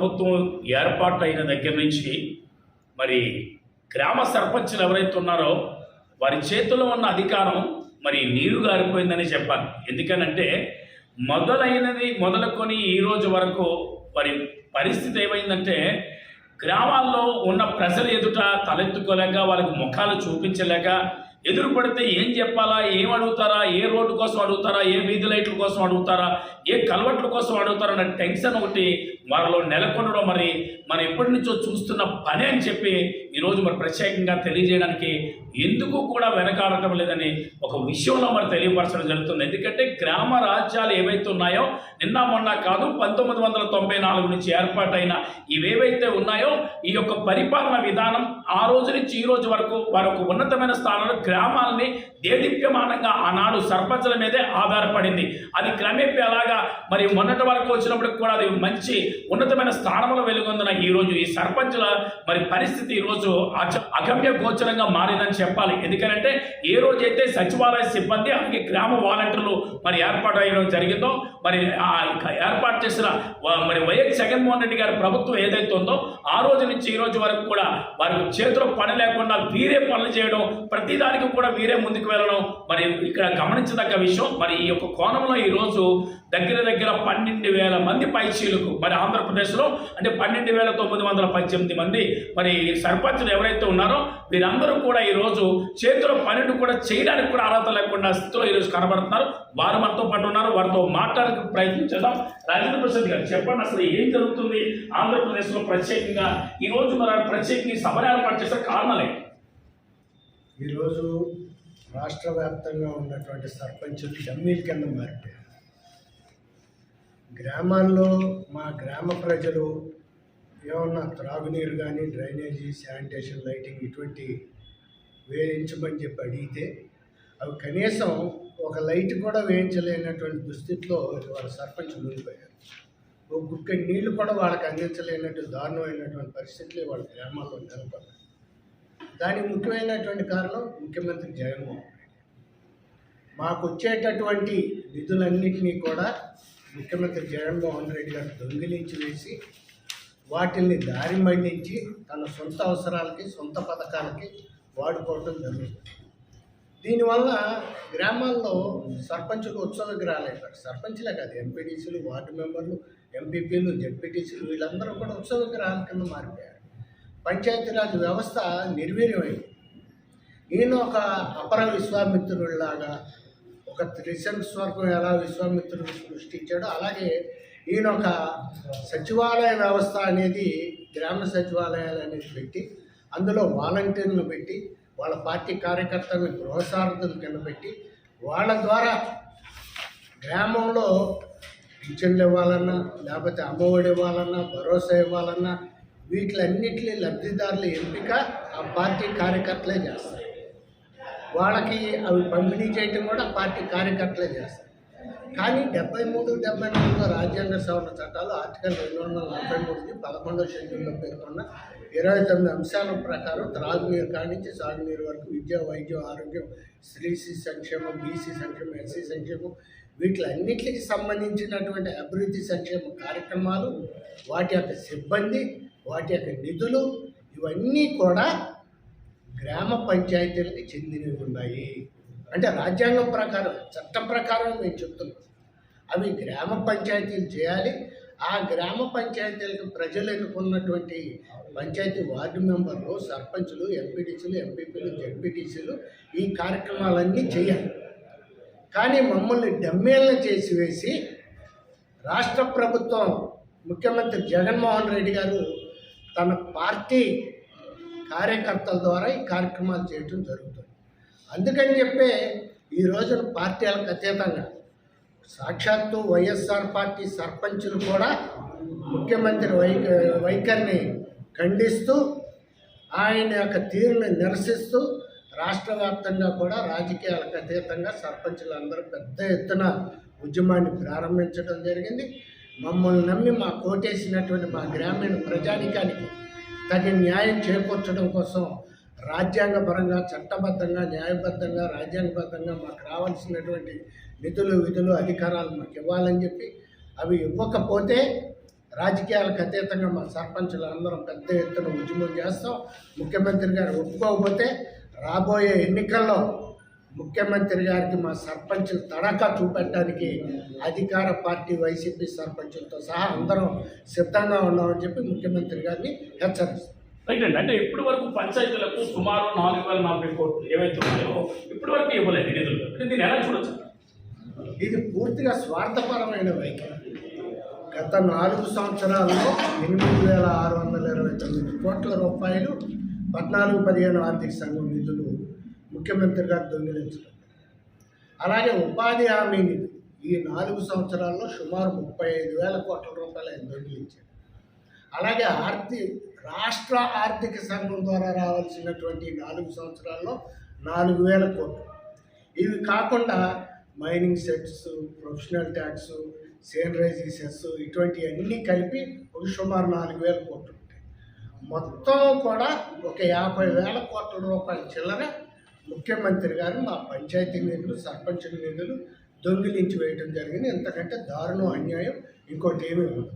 ప్రభుత్వం ఏర్పాటు అయిన దగ్గర నుంచి మరి గ్రామ సర్పంచులు ఎవరైతే ఉన్నారో వారి చేతుల్లో ఉన్న అధికారం మరి నీరు గారిపోయిందని చెప్పాలి. ఎందుకనంటే మొదలైనది మొదలుకొని ఈ రోజు వరకు మరి పరిస్థితి ఏమైందంటే గ్రామాల్లో ఉన్న ప్రజలు ఎదుట తలెత్తుకోలేక వాళ్ళకి ముఖాలు చూపించలేక ఎదురు పడితే ఏం చెప్పాలా? ఏం అడుగుతారా? ఏ రోడ్డు కోసం అడుగుతారా? ఏ వీధి లైట్ల కోసం అడుగుతారా? ఏ కల్వట్ల కోసం అడుగుతారా అన్న టెన్షన్ ఒకటి వారిలో నెలకొనడం మరి మనం ఎప్పటి నుంచో చూస్తున్న పని అని చెప్పి ఈరోజు మరి ప్రత్యేకంగా తెలియజేయడానికి ఎందుకు కూడా వెనకాడటం లేదని ఒక విషయంలో మరి తెలియపరచడం జరుగుతుంది. ఎందుకంటే గ్రామ రాజ్యాలు ఏవైతే ఉన్నాయో నిన్న మొన్న కాదు పంతొమ్మిది వందల తొంభై నాలుగు నుంచి ఏర్పాటైన ఇవేవైతే ఉన్నాయో ఈ యొక్క పరిపాలన విధానం ఆ రోజు నుంచి ఈ రోజు వరకు వారి ఒక ఉన్నతమైన స్థానంలో గ్రామాలని దేదీప్యమానంగా ఆనాడు సర్పంచుల మీదే ఆధారపడింది. అది క్రమేపీ అలాగా మరి మొన్నటి వరకు వచ్చినప్పటికి కూడా అది మంచి ఉన్నతమైన స్థానంలో వెలుగొందిన ఈ రోజు ఈ సర్పంచుల మరి పరిస్థితి ఈ రోజు అచ- అగమ్య గోచరంగా మారిందని చెప్పాలి. ఎందుకంటే ఏ రోజైతే సచివాలయ సిబ్బంది అలాగే గ్రామ వాలంటీర్లు మరి ఏర్పాటు అయ్యడం జరిగిందో మరి ఏర్పాటు చేసిన మరి వైఎస్ జగన్మోహన్ రెడ్డి గారి ప్రభుత్వం ఏదైతే ఉందో ఆ రోజు నుంచి ఈ రోజు వరకు కూడా వారికి చేతిలో పని లేకుండా వీరే పనులు చేయడం ప్రతిదానికి కూడా వీరే ముందుకు వెళ్ళడం. మరి ఇక్కడ గమనించదగ్గ విషయం మరి ఈ యొక్క కోణంలో ఈ రోజు దగ్గర దగ్గర పన్నెండు వేల మంది పైచీలకు మరి ఆంధ్రప్రదేశ్లో అంటే పన్నెండు వేల తొమ్మిది వందల పద్దెనిమిది మంది మరి సర్పంచులు ఎవరైతే ఉన్నారో వీరందరూ కూడా ఈరోజు చేతుల చేతిలో కూడా చేయడానికి కూడా అర్హత లేకుండా స్థితిలో ఈరోజు కనబడుతున్నారు. వారు మనతో పాటు ఉన్నారు. వారితో మాట్లాడడానికి ప్రయత్నించేద్దాం రాజేంద్ర ప్రసాద్ గారు చెప్పండి అసలు ఏం జరుగుతుంది? ఆంధ్రప్రదేశ్లో ప్రత్యేకంగా ఈరోజు మరి ప్రత్యేకంగా ఈ సభను ఏర్పాటు చేసే కారణాలే ఈరోజు రాష్ట్ర వ్యాప్తంగా ఉన్నటువంటి సర్పంచులు డమ్మీల కింద మారిపోయారు. గ్రామాల్లో మా గ్రామ ప్రజలు ఏమన్నా త్రాగునీరు కానీ డ్రైనేజీ శానిటేషన్ లైటింగ్ ఇటువంటి వేయించమని చెప్పి అడిగితే అవి కనీసం ఒక లైట్ కూడా వేయించలేనటువంటి దుస్థితిలో వాళ్ళ సర్పంచ్ మునిగిపోయారు ఒక గుక్క నీళ్ళు కూడా వాళ్ళకి అందించలేనట్టు దారుణమైనటువంటి పరిస్థితులు వాళ్ళ గ్రామాల్లో నెలకొన్నాయి. దానికి ముఖ్యమైనటువంటి కారణం ముఖ్యమంత్రి జగన్మోహన్ రెడ్డి. మాకు వచ్చేటటువంటి నిధులన్నింటినీ కూడా ముఖ్యమంత్రి జగన్మోహన్ రెడ్డి గారు దొంగిలించి వేసి వాటిల్ని దారి మళ్ళించి తన సొంత అవసరాలకి సొంత పథకాలకి వాడుకోవటం జరుగుతుంది. దీనివల్ల గ్రామాల్లో సర్పంచులు ఉత్సవ విగ్రహాలు అయిపోయారు సర్పంచ్లే కాదు ఎంపీటీసీలు వార్డు మెంబర్లు ఎంపీపీలు జెడ్పీటీసీలు వీళ్ళందరూ కూడా ఉత్సవ రాని కింద మారిపోయారు. పంచాయతీరాజ్ వ్యవస్థ నిర్వీర్యమైంది. ఈయన ఒక అపర విశ్వామిత్రుడిలాగా ఒక త్రిశంకు స్వర్గం ఎలా విశ్వామిత్రుడు సృష్టించాడో అలాగే ఈయన ఒక సచివాలయ వ్యవస్థ అనేది గ్రామ సచివాలయాలు అనేది పెట్టి అందులో వాలంటీర్లు పెట్టి వాళ్ళ పార్టీ కార్యకర్తలను గృహసారథులు కింద పెట్టి వాళ్ళ ద్వారా గ్రామంలో పింఛన్లు ఇవ్వాలన్నా లేకపోతే అమ్మఒడి ఇవ్వాలన్నా భరోసా ఇవ్వాలన్నా వీటిలన్నింటినీ లబ్ధిదారుల ఎంపిక ఆ పార్టీ కార్యకర్తలే చేస్తారు. వాళ్ళకి అవి పంపిణీ చేయటం కూడా పార్టీ కార్యకర్తలే చేస్తారు. కానీ డెబ్బై మూడు డెబ్బై నాలుగు రాజ్యాంగ సవరణ చట్టాలు ఆర్టికల్ రెండు వందల నలభై మూడుకి పదకొండవ షెడ్యూల్లో పేర్కొన్న ఇరవై తొమ్మిది అంశాల ప్రకారం త్రాగునీరు కానించి సాగునీరు వరకు విద్య వైద్యం ఆరోగ్యం స్త్రీసీ సంక్షేమం బీసీ సంక్షేమం ఎస్సీ సంక్షేమం వీటిలన్నిటికి సంబంధించినటువంటి అభివృద్ధి సంక్షేమ కార్యక్రమాలు వాటి యొక్క సిబ్బంది వాటి యొక్క నిధులు ఇవన్నీ కూడా గ్రామ పంచాయతీలకు చెందినవి ఉన్నాయి. అంటే రాజ్యాంగం ప్రకారం చట్టం ప్రకారం మేము చెప్తున్నాం. అవి గ్రామ పంచాయతీలు చేయాలి. ఆ గ్రామ పంచాయతీలకు ప్రజలు ఎన్నుకున్నటువంటి పంచాయతీ వార్డు మెంబర్లు సర్పంచులు ఎంపీటీసీలు ఎంపీపీలు జడ్పీటీసీలు ఈ కార్యక్రమాలన్నీ చేయాలి. కానీ మమ్మల్ని డమ్మేలను చేసి వేసి రాష్ట్ర ప్రభుత్వం ముఖ్యమంత్రి జగన్మోహన్ రెడ్డి గారు తన పార్టీ కార్యకర్తల ద్వారా ఈ కార్యక్రమాలు చేయటం జరుగుతుంది. అందుకని చెప్పే ఈ రోజున పార్టీలకు అతీతంగా సాక్షాత్తు వైఎస్ఆర్ పార్టీ సర్పంచులు కూడా ముఖ్యమంత్రి వై వైఖరిని ఖండిస్తూ ఆయన యొక్క తీరుని నిరసిస్తూ రాష్ట్ర వ్యాప్తంగా కూడా రాజకీయాలకు అతీతంగా సర్పంచులు అందరూ పెద్ద ఎత్తున ఉద్యమాన్ని ప్రారంభించడం జరిగింది. మమ్మల్ని నమ్మి మా కోటేసినటువంటి మా గ్రామీణ ప్రజానికానికి తగిన న్యాయం చేకూర్చడం కోసం రాజ్యాంగపరంగా చట్టబద్ధంగా న్యాయబద్ధంగా రాజ్యాంగబద్ధంగా మాకు రావాల్సినటువంటి నిధులు విధులు అధికారాలు మాకు ఇవ్వాలని చెప్పి అవి ఇవ్వకపోతే రాజకీయాలకు అతీతంగా మా సర్పంచులు అందరం పెద్ద ఎత్తున ఉద్యమం చేస్తాం. ముఖ్యమంత్రి గారు ఒప్పుకోకపోతే రాబోయే ఎన్నికల్లో ముఖ్యమంత్రి గారికి మా సర్పంచులు తడక చూపెట్టడానికి అధికార పార్టీ వైసీపీ సర్పంచులతో సహా అందరం సిద్ధంగా ఉన్నామని చెప్పి ముఖ్యమంత్రి గారిని హెచ్చరిస్తాం. రైట్ అండి అంటే ఇప్పటి వరకు పంచాయతీలకు సుమారు నాలుగు వేల నలభై కోట్లు ఏవైతే ఉన్నాయో ఇప్పటి వరకు ఇవ్వలేదు నిధులు. అంటే దీన్ని ఎలా చూడొచ్చు? ఇది పూర్తిగా స్వార్థపరమైన వైఖరి. గత నాలుగు సంవత్సరాల్లో ఎనిమిది వేల ఆరు వందల ఇరవై తొమ్మిది కోట్ల రూపాయలు పద్నాలుగు పదిహేను ఆర్థిక సంఘం నిధులు ముఖ్యమంత్రి గారు దొంగిలించడం. అలాగే ఉపాధి హామీ నిధి ఈ నాలుగు సంవత్సరాల్లో సుమారు ముప్పై ఐదు వేల కోట్ల రూపాయలు ఆయన దొంగిలించారు. అలాగే ఆర్థిక రాష్ట్ర ఆర్థిక సంఘం ద్వారా రావాల్సినటువంటి నాలుగు సంవత్సరాల్లో నాలుగు వేల కోట్లు. ఇవి కాకుండా మైనింగ్ సెట్స్ ప్రొఫెషనల్ ట్యాక్స్ సేనరైజేషన్స్ ఇటువంటి అన్నీ కలిపి ఒక సుమారు నాలుగు వేల కోట్లు ఉంటాయి. మొత్తం కూడా ఒక యాభై వేల కోట్ల రూపాయల చిల్లర ముఖ్యమంత్రి గారు మా పంచాయతీ నిధులు సర్పంచుల నిధులు దొంగిలించి వేయడం జరిగింది. ఎంతకంటే దారుణం అన్యాయం ఇంకోటి ఏమీ ఉండదు.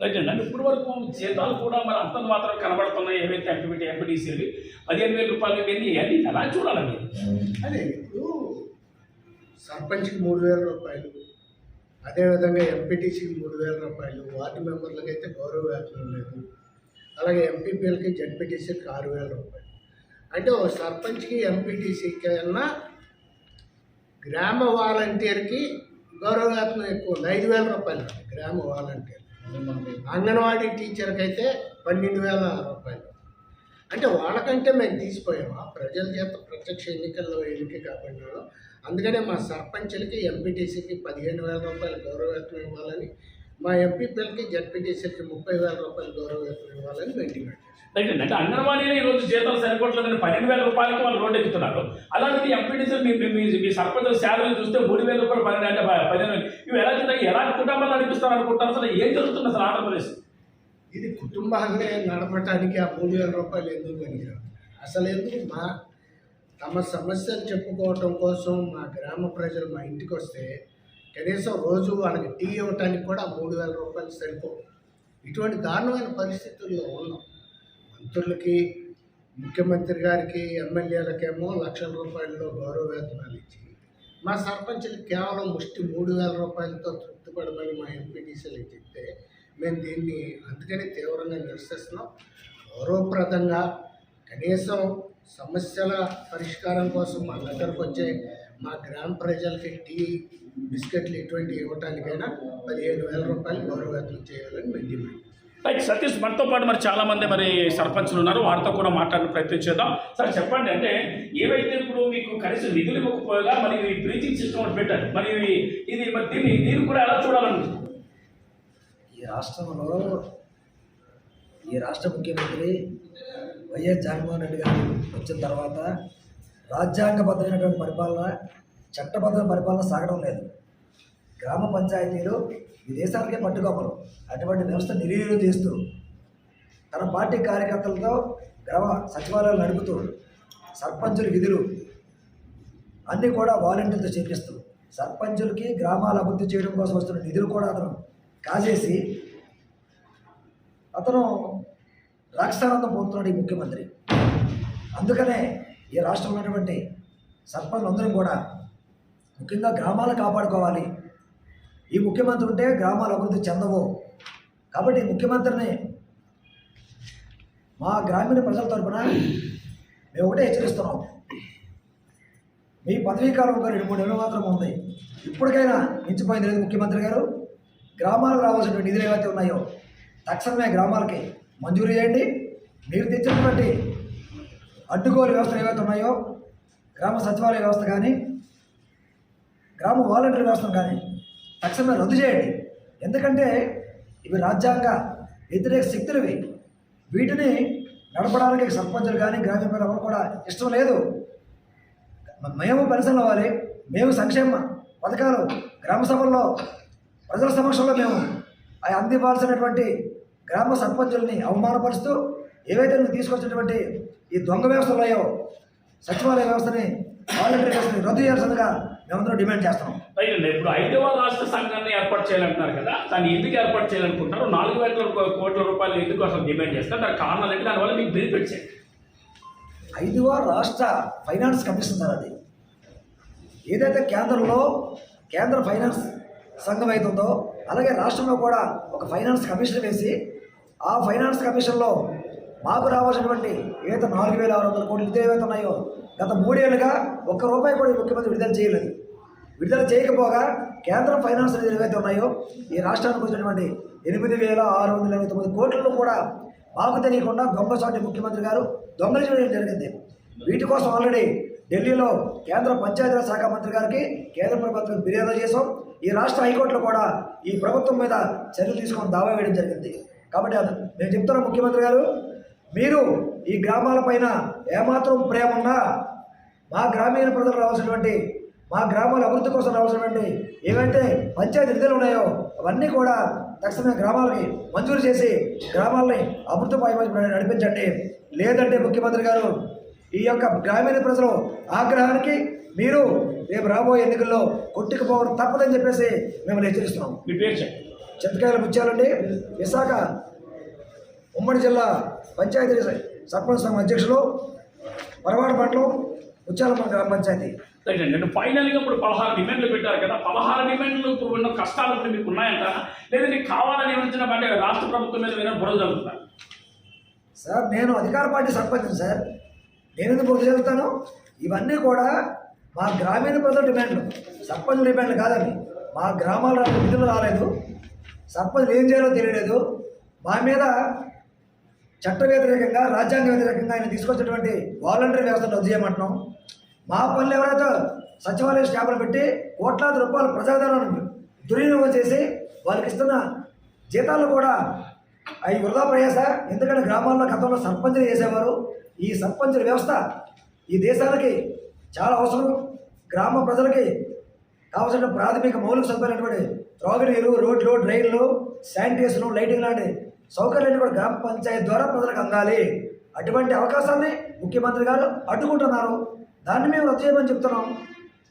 రైట్ అండి అంటే ఇప్పటి వరకు జీతాలు కూడా మరి అంతంత మాత్రం కనబడుతున్నాయి. ఏవైతే ఎంపీటీ ఎంపీటీసీలు పదిహేను వేల రూపాయలు ఇవన్నీ ఇవన్నీ ఎలా చూడాలండి అదే ఇప్పుడు సర్పంచ్కి మూడు వేల రూపాయలు అదేవిధంగా ఎంపీటీసీకి మూడు వేల రూపాయలు వార్డు మెంబర్లకు అయితే గౌరవ వేతనం లేదు. అలాగే ఎంపీపీఎల్కి జడ్పీటీసీకి ఆరు వేల రూపాయలు. అంటే ఒక సర్పంచ్కి ఎంపీటీసీకి అయినా గ్రామ వాలంటీర్కి గౌరవ వేతనం ఎక్కువ ఉంది ఐదు వేల రూపాయలు గ్రామ వాలంటీర్ అంగన్వాడీ టీచర్కి అయితే పన్నెండు వేల రూపాయలు. అంటే వాళ్ళకంటే మేము తీసిపోయామా? ప్రజల చేత ప్రత్యక్ష ఎన్నికల్లో ఎన్నిక కాబడినాడు అందుకనే మా సర్పంచులకి ఎంపీటీసీకి పదిహేను వేల రూపాయలు గౌరవవేతనం ఇవ్వాలని మా ఎంపీపీలకి జడ్పీటీసీలకి ముప్పై వేల రూపాయలు గౌరవవేతనం ఇవ్వాలని మేము తగ్గింది అంటే అంగన్వాడీలో ఈ జీతాలు సరిపోవట్లేదని పన్నెండు వేల రూపాయలకి వాళ్ళు రోడ్డు ఎక్కుతున్నారు. అలాంటి ఎంపీటీసీలు మీ మీ మీ సర్పంచ్ శాలరీ చూస్తే మూడు వేల రూపాయలు పన్నెండు అంటే పదిహేను ఇవి ఎలా చూడాలి ఎలా కుటుంబాలు నడిపిస్తారు అనుకుంటారు అసలు ఏం జరుగుతుంది అసలు ఆంధ్రప్రదేశ్ ఇది కుటుంబాన్ని నడపడానికి ఆ మూడు వేల రూపాయలు ఎందుకు పనికిరావు అసలు ఎందుకు మా తమ సమస్యలు చెప్పుకోవటం కోసం మా గ్రామ ప్రజలు మా ఇంటికి వస్తే కనీసం రోజు వాళ్ళకి టీ ఇవ్వటానికి కూడా మూడు వేల రూపాయలు సరిపోవు. ఇటువంటి దారుణమైన పరిస్థితుల్లో ఉన్నాం. మంత్రులకి ముఖ్యమంత్రి గారికి ఎమ్మెల్యేలకేమో లక్షల రూపాయల్లో గౌరవ వేతనాలు ఇచ్చి మా సర్పంచులకు కేవలం ముష్టి మూడు వేల రూపాయలతో తృప్తిపడమని మా ఎంపీటీసీలకు చెప్తే మేము దీన్ని అందుకని తీవ్రంగా నిరసిస్తున్నాం. గౌరవప్రదంగా కనీసం సమస్యల పరిష్కారం కోసం మా దగ్గరకు వచ్చే మా గ్రామ ప్రజలకి టీ బిస్కెట్లు ఇటువంటి ఇవ్వటానికైనా పదిహేను వేల రూపాయలు గౌరవవేతనం చేయాలని మేము డిమాండ్ రైట్ సతీష్ మనతో పాటు మరి చాలా మంది మరి సర్పంచులు ఉన్నారు. వారితో కూడా మాట్లాడిన ప్రయత్నం చేద్దాం. సార్ చెప్పండి అంటే ఏవైతే ఇప్పుడు మీకు కనీసం నిధులు ఇవ్వకపోగా మరి ఈ బ్రీచింగ్ సిస్టమ్ పెట్టారు. మరి ఇది మరి దీన్ని దీన్ని కూడా ఎలా చూడాలనుకుంటున్నారు ఈ రాష్ట్రంలో ఈ రాష్ట్ర ముఖ్యమంత్రి వైఎస్ జగన్మోహన్ రెడ్డి గారు వచ్చిన తర్వాత రాజ్యాంగబద్ధమైనటువంటి పరిపాలన చట్టబద్ధమైన పరిపాలన సాగడం లేదు. గ్రామ పంచాయతీలు విదేశాలకే దేశానికే పట్టుకోమరు అటువంటి వ్యవస్థ నిర్వీర్యం చేస్తూ తన పార్టీ కార్యకర్తలతో గ్రామ సచివాలయాలు నడుపుతూ సర్పంచుల విధులు అన్నీ కూడా వాలంటీర్తో చేపిస్తూ సర్పంచులకి గ్రామాల అభివృద్ధి చేయడం కోసం వస్తున్న నిధులు కూడా అతను కాజేసి అతను రాక్షసానందం పొందుతున్నాడు ఈ ముఖ్యమంత్రి. అందుకనే ఈ రాష్ట్రంలో ఉన్నటువంటి సర్పంచులందరం కూడా ముఖ్యంగా గ్రామాలను కాపాడుకోవాలి. ఈ ముఖ్యమంత్రి ఉంటే గ్రామాలు అభివృద్ధి చెందవు. కాబట్టి ముఖ్యమంత్రిని మా గ్రామీణ ప్రజల తరఫున మేము ఒకటే హెచ్చరిస్తున్నాం. మీ పదవీ కాలం ఒక రెండు మూడు నెలలు మాత్రం ఉంది. ఇప్పటికైనా మించిపోయింది లేదు ముఖ్యమంత్రి గారు. గ్రామాలకు రావాల్సిన నిధులు ఏవైతే ఉన్నాయో తక్షణమే గ్రామాలకి మంజూరు చేయండి. మీరు తెచ్చినటువంటి అడ్డుగోలు వ్యవస్థలు ఏవైతే ఉన్నాయో గ్రామ సచివాలయ వ్యవస్థ కానీ గ్రామ వాలంటీర్ వ్యవస్థను కానీ తక్షణమే రద్దు చేయండి. ఎందుకంటే ఇవి రాజ్యాంగ వ్యతిరేక శక్తులవి. వీటిని నడపడానికి సర్పంచులు కానీ గ్రామీణ ప్రజలు ఎవరు కూడా ఇష్టం లేదు. మేము పరిశ్రమలు అవ్వాలి. మేము సంక్షేమ పథకాలు గ్రామ సభల్లో ప్రజల సమక్షంలో మేము అవి అందివ్వాల్సినటువంటి గ్రామ సర్పంచుల్ని అవమానపరుస్తూ ఏవైతే నువ్వు తీసుకొచ్చినటువంటి ఈ దొంగ వ్యవస్థలు ఉన్నాయో సచివాలయ వ్యవస్థని వాలంటీర్ వ్యవస్థని రద్దు చేయాల్సిందిగా మేమందరం డిమాండ్ చేస్తున్నాం. రైట్ అండి ఇప్పుడు ఐదవ రాష్ట్ర సంఘాన్ని ఏర్పాటు చేయాలంటున్నారు కదా దాన్ని ఎందుకు ఏర్పాటు చేయాలనుకుంటున్నారు? నాలుగు వేల కోట్ల రూపాయలు ఎందుకు అసలు డిమాండ్ చేస్తారు దానికి కారణాలు ఏంటి? దానివల్ల మీకు బెనిఫిట్స్ ఏంటి ఐదవ రాష్ట్ర ఫైనాన్స్ కమిషన్ సార్ అది. ఏదైతే కేంద్రంలో కేంద్ర ఫైనాన్స్ సంఘం అవుతుందో అలాగే రాష్ట్రంలో కూడా ఒక ఫైనాన్స్ కమిషన్ వేసి ఆ ఫైనాన్స్ కమిషన్లో మాకు రావాల్సినటువంటి ఏదైతే నాలుగు వేల ఆరు వందల కోట్లు ఏవైతే ఉన్నాయో గత మూడేళ్ళుగా ఒక్క రూపాయి కూడా ముఖ్యమంత్రి విడుదల చేయలేదు. విడుదల చేయకపోగా కేంద్ర ఫైనాన్స్ నిధులు ఏవైతే ఉన్నాయో ఈ రాష్ట్రానికి వచ్చినటువంటి ఎనిమిది వేల ఆరు వందల ఎనభై తొమ్మిది కోట్లను కూడా మాకు తెలియకుండా దొంగసాటి ముఖ్యమంత్రి గారు దొంగలించడం జరిగింది. వీటి కోసం ఆల్రెడీ ఢిల్లీలో కేంద్ర పంచాయతీరాజ్ శాఖ మంత్రి గారికి కేంద్ర ప్రభుత్వం ఫిర్యాదు చేసాం ఈ రాష్ట్ర హైకోర్టులో కూడా ఈ ప్రభుత్వం మీద చర్యలు తీసుకొని దావా వేయడం జరిగింది. కాబట్టి అది నేను చెప్తున్నా ముఖ్యమంత్రి గారు మీరు ఈ గ్రామాలపైన ఏమాత్రం ప్రేమ ఉన్నా మా గ్రామీణ ప్రజలు రావాల్సినటువంటి మా గ్రామాల అభివృద్ధి కోసం రావాల్సినటువంటి ఏవైతే పంచాయతీ నిధులు ఉన్నాయో అవన్నీ కూడా తక్షణమే గ్రామాలకి మంజూరు చేసి గ్రామాలని అభివృద్ధి నడిపించండి. లేదంటే ముఖ్యమంత్రి గారు ఈ యొక్క గ్రామీణ ప్రజలు ఆగ్రహానికి మీరు రేపు రాబోయే ఎన్నికల్లో కొట్టుకుపోవడం తప్పదని చెప్పేసి మేము హెచ్చరిస్తున్నాం. చింతకాయల ముత్యాలండి. విశాఖ ఉమ్మడి జిల్లా పంచాయతీ సర్పంచ్ సంఘం అధ్యక్షులు పరవాడ మండలం ముత్యాలమ్మ గ్రామ పంచాయతీ. రైట్ నేను అంటే ఫైనల్గా ఇప్పుడు పదహారు డిమాండ్లు పెట్టారు కదా పదహారు డిమాండ్లు ఇప్పుడు ఉన్న కష్టాలు ఇప్పుడు మీకు ఉన్నాయంటారా లేదంటే కావాలని ఏమంటున్నా అంటే రాష్ట్ర ప్రభుత్వం మీద వేరే బురద జరుగుతున్నారు సార్ నేను అధికార పార్టీ సర్పంచ్ సార్. నేను ఎందుకు గుర్తు చెబుతాను ఇవన్నీ కూడా మా గ్రామీణ ప్రజల డిమాండ్లు సర్పంచ్ డిమాండ్లు కాదండి. మా గ్రామాల నిధులు రాలేదు. సర్పంచ్ ఏం చేయాలో తెలియలేదు. మా మీద చట్ట వ్యతిరేకంగా రాజ్యాంగ వ్యతిరేకంగా ఆయన తీసుకొచ్చినటువంటి వాలంటరీ వ్యవస్థను రద్దు చేయమంటున్నాం. మా పనులు ఎవరైతే సచివాలయ స్టాఫ్లు పెట్టి కోట్లాది రూపాయలు ప్రజాధనాన్ని దుర్వినియోగం చేసి వాళ్ళకి ఇస్తున్న జీతాలు కూడా అవి వృధా ప్రయాస ఎందుకంటే గ్రామాల్లో గతంలో సర్పంచులు చేసేవారు. ఈ సర్పంచుల వ్యవస్థ ఈ దేశానికి చాలా అవసరం. గ్రామ ప్రజలకి కావాల్సిన ప్రాథమిక మౌలిక సదుపాయాలైనటువంటి త్రాగునీరు రోడ్లు డ్రైన్లు శానిటేషన్ లైటింగ్ లాంటి సౌకర్యాలు కూడా గ్రామ పంచాయతీ ద్వారా ప్రజలకు అందాలి. అటువంటి అవకాశాన్ని ముఖ్యమంత్రి గారు అడ్డుకుంటున్నారు. దాన్ని మేము రద్దు చేయమని చెప్తున్నాం.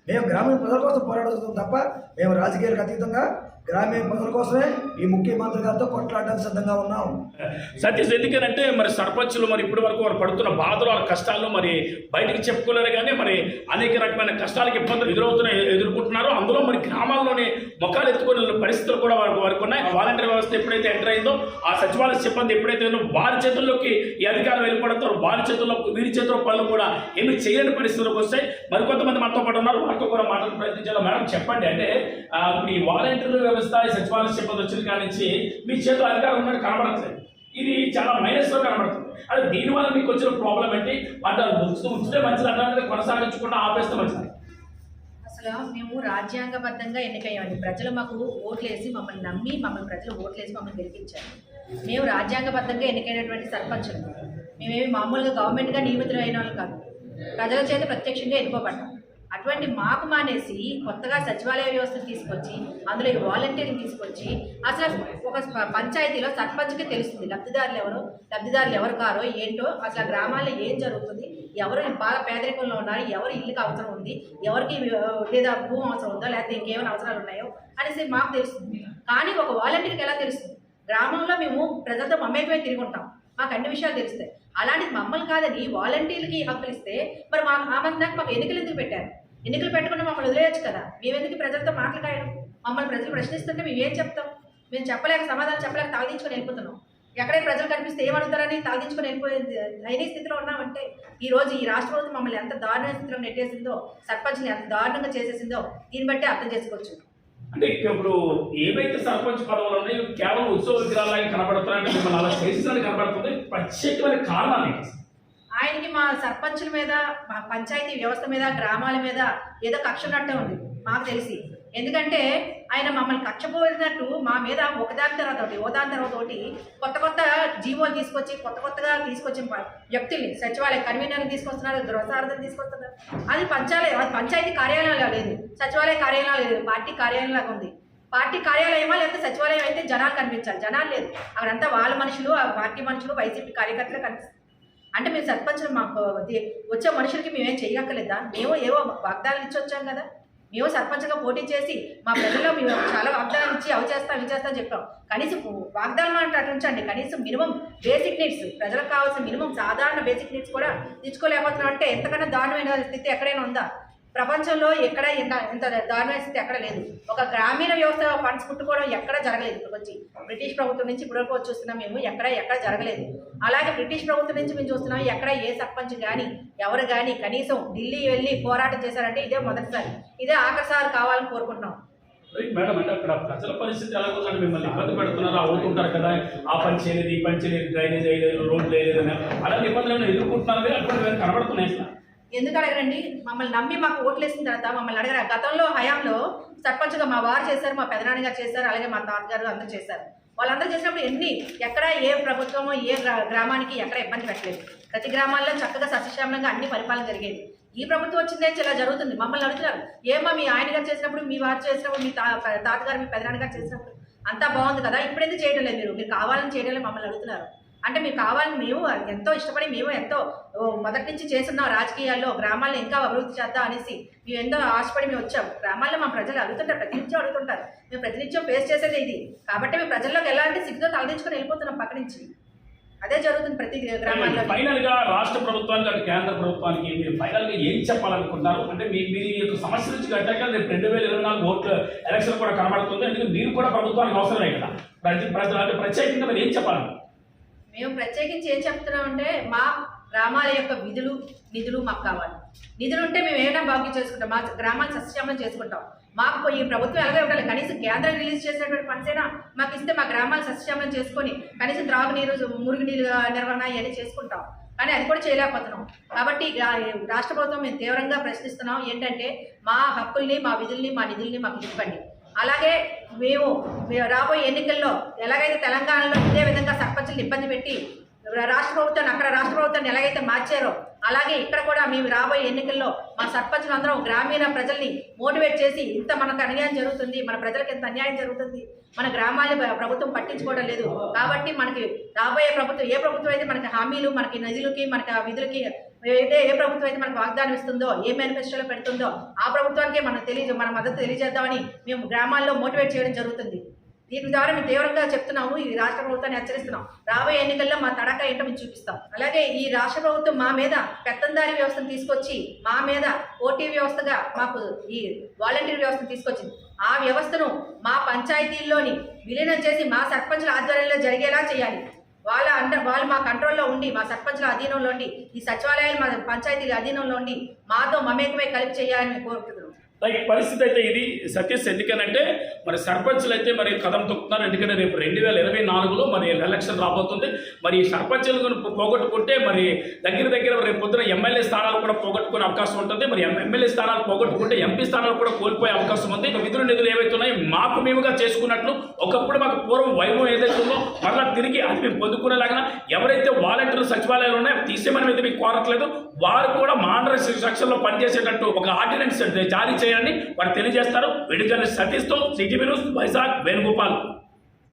మేము గ్రామీణ ప్రజల కోసం పోరాడుతున్నాం తప్ప మేము రాజకీయాలకు అతీతంగా గ్రామీణ ప్రజల కోసమే ఈ ముఖ్యమంత్రి గారితో కొట్లాడడానికి సిద్ధంగా ఉన్నాం. సతీష్ ఎందుకనంటే మరి సర్పంచులు మరి ఇప్పటి వరకు వారు పడుతున్న బాధలు ఆ కష్టాలు మరి బయటికి చెప్పుకోలేరు కానీ మరి అనేక రకమైన కష్టాలకు ఇబ్బందులు ఎదురవుతున్నాయి ఎదుర్కొంటున్నారు. అందులో మరి గ్రామాల్లోనే మొక్కలు ఎత్తుకునే పరిస్థితులు కూడా వారికి వారికి ఉన్నాయి. వాలంటీర్ వ్యవస్థ ఎప్పుడైతే ఎంటర్ అయిందో ఆ సచివాలయ సిబ్బంది ఎప్పుడైతే ఉందో వారి చేతుల్లోకి ఈ అధికారం వెళ్ళిపడతారు వారి చేతుల్లో వీరి చేతుల్లో పనులు కూడా ఏమి చేయని పరిస్థితులకు వస్తాయి. మరికొంతమంది మనతో పాటు ఉన్నారు. వారితో కూడా మాట్లాడే ప్రయత్నించాలి మేడం చెప్పండి. అంటే ఇప్పుడు ఈ వాలంటీర్ వ్యవస్థ ఈ సచివాలయ సిబ్బంది వచ్చిన కాడి నుంచి మీ చేతిలో అధికారం ఉన్నట్టు కనబడట్లేదు. ఇది చాలా మైనస్లో కనబడుతుంది. అదే దీనివల్ల మీకు వచ్చిన ప్రాబ్లం ఏంటి? అంటే ఉంచుతూ ఉంచితే మంచిది అంటే కొనసాగించకుండా ఆపేస్తే మంచిది? అసలు మేము రాజ్యాంగబద్ధంగా ఎన్నికయ్యామండి. ప్రజలు మాకు ఓట్లేసి మమ్మల్ని నమ్మి మమ్మల్ని ప్రజలు ఓట్లేసి మమ్మల్ని గెలిపించారు. మేము రాజ్యాంగబద్ధంగా ఎన్నికైనటువంటి సర్పంచులు. మేమేమి మామూలుగా గవర్నమెంట్గా నియమితులు అయిన వాళ్ళు కాదు. ప్రజల చేత ప్రత్యక్షంగా ఎన్నుకోబడ్డాం. అటువంటి మాకు మానేసి కొత్తగా సచివాలయ వ్యవస్థను తీసుకొచ్చి అందులో ఈ వాలంటీర్ని తీసుకొచ్చి అసలు ఒక పంచాయతీలో సర్పంచ్కి తెలుస్తుంది లబ్ధిదారులు ఎవరు లబ్ధిదారులు ఎవరు కారో ఏంటో అసలు గ్రామాల్లో ఏం జరుగుతుంది ఎవరు బాగా పేదరికంలో ఉన్నారు ఎవరు ఇల్లుకి అవసరం ఉంది ఎవరికి లేదా భూమి అవసరం ఉందో లేకపోతే ఇంకేమైనా అవసరాలు ఉన్నాయో అనేసి మాకు తెలుస్తుంది. కానీ ఒక వాలంటీర్కి ఎలా తెలుస్తుంది? గ్రామంలో మేము ప్రజలతో మమ్మేకమే తిరిగి ఉంటాం. మాకు అన్ని విషయాలు తెలుస్తాయి. అలాంటిది మమ్మల్ని కాదని వాలంటీర్లకి హక్కులు ఇస్తే మరి మా ఆ మాకు ఎన్నికలు ఎందుకు పెట్టారు? ఎన్నికలు పెట్టకుండా మమ్మల్ని వదిలేయచ్చు కదా? మేమెందుకు ప్రజలతో మాటలు కాయడం మమ్మల్ని ప్రజలు ప్రశ్నిస్తుంటే మేము ఏం చెప్తాం? మేము చెప్పలేక సమాధానం చెప్పలేక తాగించుకొని వెళ్ళిపోతున్నాం. ఎక్కడే ప్రజలు కనిపిస్తే ఏమడుగుతారని తాగించుకొని వెళ్ళిపోయే అయిన స్థితిలో ఉన్నామంటే ఈరోజు ఈ రాష్ట్ర ప్రభుత్వం మమ్మల్ని ఎంత దారుణ స్థితిలో నెట్టేసిందో సర్పంచ్ని ఎంత దారుణంగా చేసేసిందో దీన్ని బట్టి అర్థం చేసుకోవచ్చు. అంటే ఇప్పుడు ఏవైతే సర్పంచ్ పదవులు ఉన్నాయో కేవలం ఉత్సవ విగ్రహాలు కనబడుతున్నాయంటే మిమ్మల్ని అలా చేసేసరికి కనబడుతుంది. ప్రత్యేకమైన కారణాలు ఏంటి? ఆయనకి మా సర్పంచుల మీద మా పంచాయతీ వ్యవస్థ మీద గ్రామాల మీద ఏదో కక్ష ఉన్నట్టే ఉంది. మాకు తెలిసి. ఎందుకంటే ఆయన మమ్మల్ని కక్షపోయినట్టు మా మీద ఒకదాని తర్వాత ఒకటి ఓదాని తర్వాత ఒకటి కొత్త కొత్త జీవోలు తీసుకొచ్చి కొత్త కొత్తగా తీసుకొచ్చిన వ్యక్తుల్ని సచివాలయ కన్వీనర్ని తీసుకొస్తున్నారు గృహసారథిని తీసుకొస్తున్నారు. అది పంచాలయం అది పంచాయతీ కార్యాలయంలో లేదు. సచివాలయ కార్యాలయం లేదు. పార్టీ కార్యాలయంలాగా ఉంది. పార్టీ కార్యాలయమా లేకపోతే సచివాలయం అయితే జనాలు కనిపించాలి. జనాలు లేదు. అక్కడంతా వాళ్ళ మనుషులు ఆ పార్టీ మనుషులు వైసీపీ కార్యకర్తలు కనిపిస్తారు. అంటే మేము సర్పంచ్ మాకు వచ్చే మనుషులకి మేమేం చేయక్కర్లేదా? మేము ఏవో వాగ్దానాలు ఇచ్చి వచ్చాం కదా. మేము సర్పంచ్గా పోటీ చేసి మా ప్రజల్లో మేము చాలా వాగ్దానం ఇచ్చి అవి చేస్తాం ఇవి చేస్తాం చెప్పాం. కనీసం వాగ్దానం అంటే అటు ఉంచండి. కనీసం మినిమం బేసిక్ నీడ్స్ ప్రజలకు కావాల్సిన మినిమం సాధారణ బేసిక్ నీడ్స్ కూడా తెచ్చుకోలేకపోతున్నాం అంటే ఎంతకన్నా దారుణమైన స్థితి ఎక్కడైనా ఉందా? ప్రపంచంలో ఎక్కడ ఇంత ఇంత దారుణ స్థితి ఎక్కడ లేదు. ఒక గ్రామీణ వ్యవస్థ ఫండ్స్ పుట్టుకోవడం ఎక్కడ జరగలేదు. ఇప్పుడు వచ్చి బ్రిటిష్ ప్రభుత్వం నుంచి ఇప్పుడు వరకు చూస్తున్నాం మేము ఎక్కడ ఎక్కడ జరగలేదు. అలాగే బ్రిటిష్ ప్రభుత్వం నుంచి మేము చూస్తున్నాం ఎక్కడ ఏ సర్పంచ్ కానీ ఎవరు కానీ కనీసం ఢిల్లీ వెళ్ళి పోరాటం చేశారంటే ఇదే మొదటిసారి. ఇదే ఆఖరిసారి కావాలని కోరుకుంటున్నాం. మేడం అంటే అక్కడ ప్రజల పరిస్థితి ఎలా ఉందంటే మిమ్మల్ని ఇబ్బంది పెడుతున్నారు అవుతుంటారు కదా. ఆ పని చేయలేదు ఈ పని చేయలేదు డ్రైనేజ్ వేయలేదు రోడ్లు వేయలేదు అని. అలాంటి ఇబ్బందులు ఏమైనా ఎదుర్కొంటున్నారు కదా అటువంటి కనబడుతున్నాయి? ఎందుకు అడగరండి? మమ్మల్ని నమ్మి మాకు ఓట్లు వేసిన తర్వాత మమ్మల్ని అడగరా? గతంలో హయాంలో సర్పంచ్గా మా వారు చేశారు మా పెదనాన్నగారు చేశారు అలాగే మా తాతగారు అందరూ చేశారు. వాళ్ళందరూ చేసినప్పుడు ఎన్ని ఎక్కడ ఏ ప్రభుత్వమో ఏ గ్రా- గ్రామానికి ఎక్కడ ఇబ్బంది పెట్టలేదు. ప్రతి గ్రామాల్లో చక్కగా సస్యశ్యామలంగా అన్ని పరిపాలన జరిగేది. ఈ ప్రభుత్వం వచ్చిందే ఇలా జరుగుతుంది. మమ్మల్ని అడుగుతున్నారు ఏమో మీ ఆయన గారు చేసినప్పుడు మీ వారు చేసినప్పుడు మీ తాతగారు మీ పెదనాన్న గారు చేసినప్పుడు అంతా బాగుంది కదా? ఇప్పుడు ఎందుకు చేయడం లేదు మీరు? మీరు కావాలని చేయడం మమ్మల్ని అడుగుతున్నారు. అంటే మీకు కావాలని మేము ఎంతో ఇష్టపడి మేము ఎంతో మొదటి నుంచి చేస్తున్నాం రాజకీయాల్లో గ్రామాల్లో ఇంకా అభివృద్ధి చేద్దాం అనేసి మేము ఎంతో ఆశపడి మేము వచ్చాం. గ్రామాల్లో మా ప్రజలు అడుగుతుంటారు ప్రతినిత్యం అడుగుతుంటారు. మేము ప్రతినిత్యం ఫేస్ చేసేది ఇది. కాబట్టి మేము ప్రజల్లోకి ఎలాంటి సిగ్గుతో తలదించుకొని వెళ్ళిపోతున్నాం పక్క నుంచి. అదే జరుగుతుంది ప్రతి గ్రామాల్లో. ఫైనల్గా రాష్ట్ర ప్రభుత్వానికి అటు కేంద్ర ప్రభుత్వానికి మీరు ఫైనల్గా ఏం చెప్పాలనుకుంటున్నారు? అంటే మీ ఈ యొక్క సమస్య నుంచి కట్టాక రేపు రెండు వేల ఇరవై నాలుగు ఓట్ల ఎలక్షన్ కూడా కనబడుతుంది. ఎందుకంటే మీరు కూడా ప్రభుత్వానికి అవసరమే కదా. ప్రతి ప్రజలు అంటే ప్రత్యేకంగా మీరు ఏం చెప్పాలి మేము ప్రత్యేకించి ఏం చెప్తున్నామంటే మా గ్రామాల యొక్క విధులు నిధులు మాకు కావాలి. నిధులు ఉంటే మేము ఏమైనా బాగు చేసుకుంటాం? మా గ్రామాన్ని సస్యశ్యామలం చేసుకుంటాం. మాకు ఈ ప్రభుత్వం ఎలాగే ఉండాలి? కనీసం కేంద్రం రిలీజ్ చేసినటువంటి ఫండ్స్ అయినా మాకు ఇస్తే మా గ్రామాలు సస్యశ్యామలం చేసుకొని కనీసం త్రాగునీరు మురుగునీరు నిర్వహణ ఇవన్నీ చేసుకుంటాం. కానీ అది కూడా చేయలేకపోతున్నాం. కాబట్టి రాష్ట్ర ప్రభుత్వం మేము తీవ్రంగా ప్రశ్నిస్తున్నాం. ఏంటంటే మా హక్కుల్ని మా విధుల్ని మా నిధుల్ని మాకు ఇవ్వండి. అలాగే మేము రాబోయే ఎన్నికల్లో ఎలాగైతే తెలంగాణలో ఇదే విధంగా సర్పంచులు ఇబ్బంది పెట్టి రాష్ట్ర ప్రభుత్వాన్ని అక్కడ రాష్ట్ర ప్రభుత్వాన్ని ఎలాగైతే మార్చారో అలాగే ఇక్కడ కూడా మేము రాబోయే ఎన్నికల్లో మా సర్పంచులు అందరం గ్రామీణ ప్రజల్ని మోటివేట్ చేసి ఇంత మనకు అన్యాయం జరుగుతుంది మన ప్రజలకు ఎంత అన్యాయం జరుగుతుంది మన గ్రామాన్ని ప్రభుత్వం పట్టించుకోవడం లేదు. కాబట్టి మనకి రాబోయే ప్రభుత్వం ఏ ప్రభుత్వం అయితే మనకి హామీలు మనకి నదులకి మనకి ఆ విధులకి ఏదైతే ఏ ప్రభుత్వం అయితే మనకు వాగ్దానం ఇస్తుందో ఏ మేనిఫెస్టోలో పెడుతుందో ఆ ప్రభుత్వానికే మనం తెలియదు మన మద్దతు తెలియజేద్దామని మేము గ్రామాల్లో మోటివేట్ చేయడం జరుగుతుంది. దీని ద్వారా మేము తీవ్రంగా చెప్తున్నాము ఈ రాష్ట్ర ప్రభుత్వాన్ని హెచ్చరిస్తున్నాం. రాబోయే ఎన్నికల్లో మా తడక ఏంటో మేము చూపిస్తాం. అలాగే ఈ రాష్ట్ర ప్రభుత్వం మా మీద పెత్తందారి వ్యవస్థను తీసుకొచ్చి మా మీద ఓటీ వ్యవస్థగా మాకు ఈ వాలంటీర్ వ్యవస్థను తీసుకొచ్చింది. ఆ వ్యవస్థను మా పంచాయతీల్లోని విలీనం చేసి మా సర్పంచుల ఆధ్వర్యంలో జరిగేలా చేయాలి. వాళ్ళ అండర్ వాళ్ళు మా కంట్రోల్లో ఉండి మా సర్పంచుల అధీనంలో ఉండి ఈ సచివాలయాలు మా పంచాయతీల అధీనంలో ఉండి మాతో మమేకమే కలిపి చేయాలని మేము కోరుకుంటున్నాం. లైక్ పరిస్థితి అయితే ఇది. సతీష్ ఎందుకనంటే మరి సర్పంచ్లు అయితే మరి కథం తొక్కుతున్నారు. ఎందుకంటే రేపు రెండు వేల ఇరవై నాలుగులో మరి ఎలక్షన్ రాబోతుంది. మరి ఈ పోగొట్టుకుంటే మరి దగ్గర దగ్గర రేపు పొద్దున ఎమ్మెల్యే స్థానాలు కూడా పోగొట్టుకునే అవకాశం ఉంటుంది. మరి ఎమ్మెల్యే స్థానాలు పోగొట్టుకుంటే ఎంపీ స్థానాలు కూడా కోల్పోయే అవకాశం ఉంది. ఇక విధులు నిధులు ఏవైతే ఉన్నాయో మాకు మేముగా చేసుకున్నట్లు ఒకప్పుడు మాకు పూర్వం వైభవం ఏదైతే ఉందో మరలా తిరిగి అది మేము పొందుకునేలాగా ఎవరైతే వాలంటీర్ సచివాలయాలు ఉన్నాయో తీసేమని అయితే మీకు కోరట్లేదు. వారు కూడా మానవ సెక్షన్లో పనిచేసేటట్టు ఒక ఆర్డినెన్స్ జారీ చేయాలని వారు తెలియజేస్తారు. విడుదల సతీష్తో సిటీ న్యూస్ వైజాగ్ వేణుగోపాల్.